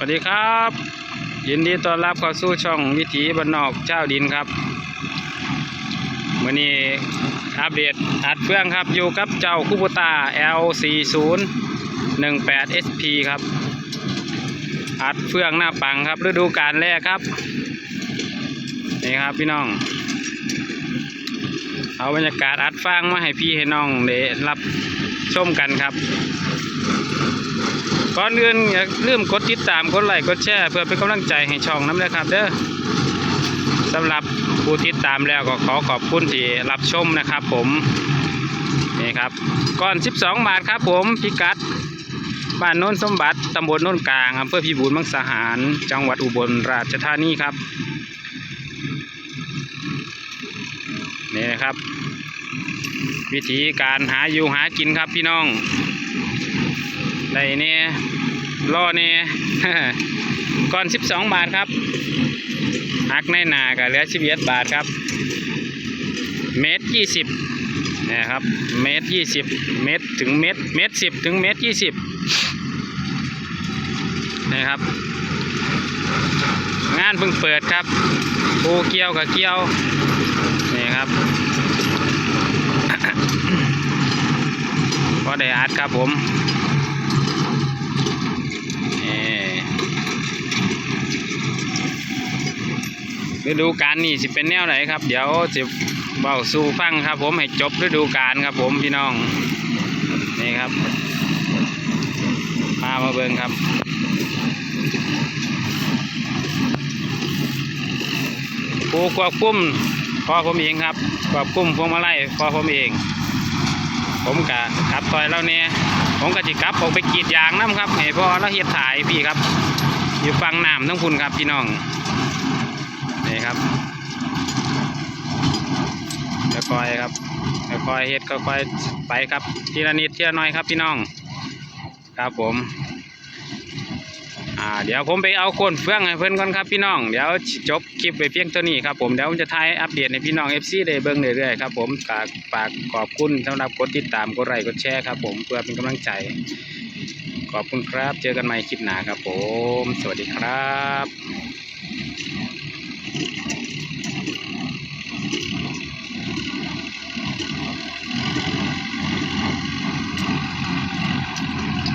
สวัสดีครับ ยินดีต้อนรับเข้าสู่ช่องวิถีบ้านนอกเจ้าดินครับมื่อนี้อัปเดตอัดเฟื่องครับอยู่กับเจ้าคูบูตา L40 18 SP ครับ อัดเฟื่องหน้าปังครับฤดูกาลแรกครับ นี่ครับพี่น้อง เอาบรรยากาศอัดฟางมาให้พี่ให้น้องได้รับชมกันครับ ก่อนอื่นอย่าลืมกดติดตามกดไลค์กดแชร์เพื่อเป็นกำลังใจให้ช่องน้ำเลยครับเด้อสำหรับผู้ติดตามแล้วก็ขอขอบคุณที่รับชมนะครับ ผมนี่ครับก่อน 12 บาทครับผมพิกัดบ้านโน้นสมบัติตำบลโน้นกลางอำเภอพิบูลมังสาหาร จังหวัดอุบลราชธานีครับนี่นะครับ วิธีการหาอยู่หากินครับพี่น้องได้เนี่ ยล่อเนี่ยก่อน 12 บาทครับหักในนากับเหลือ11บาทครับ เมตร20นะครับ เมตร20 เมตรถึงเมตร เมตร10 ถึงเมตร20นะครับ งานเพิ่งเปิดครับปูเกี่ยวกับเกี่ยว นี่ครับพอได้อัดครับผม ฤดูกาลนี่สิเป็นแนวไหนครับ เดี๋ยวจะเบาสู่ฟังครับ ผมให้จบฤดูกาลครับ ผมพี่น้องนี่ครับพามาเบิ่งครับผู้ควบคุมพอผมเองครับควบคุมพวงมาลัยพอผมเอง ผมกะขับต่อยแล้วเนี่ยผมก็จิกลับออกไปกรีดยางน้ำครับให้พอแล้วเฮ็ดถ่ายพี่ครับ อยู่ฟังน้ำทั้งคุณครับพี่น้อง นี่ครับค่อยๆครับค่อยๆเฮ็ดค่อยๆไปครับ ทีละนิดทีละน้อยครับพี่น้อง ครับผมอ่าเดี๋ยวผมไปเอาโคนเฟื่องให้เพื่อนก่อนครับพี่น้อง เดี๋ยวจบคลิปไปเพียงเท่านี้ครับผม เดี๋ยวผมจะถ่ายอัปเดตให้พี่น้อง FC ได้เบิ่งเรื่อยๆครับผมฝากฝากขอบคุณสำหรับกดติดตามกดไลค์กดแชร์ครับผมเพื่อเป็นกำลังใจ ขอบคุณครับ เจอกันใหม่คลิปหน้าครับผม สวัสดีครับ Thank you.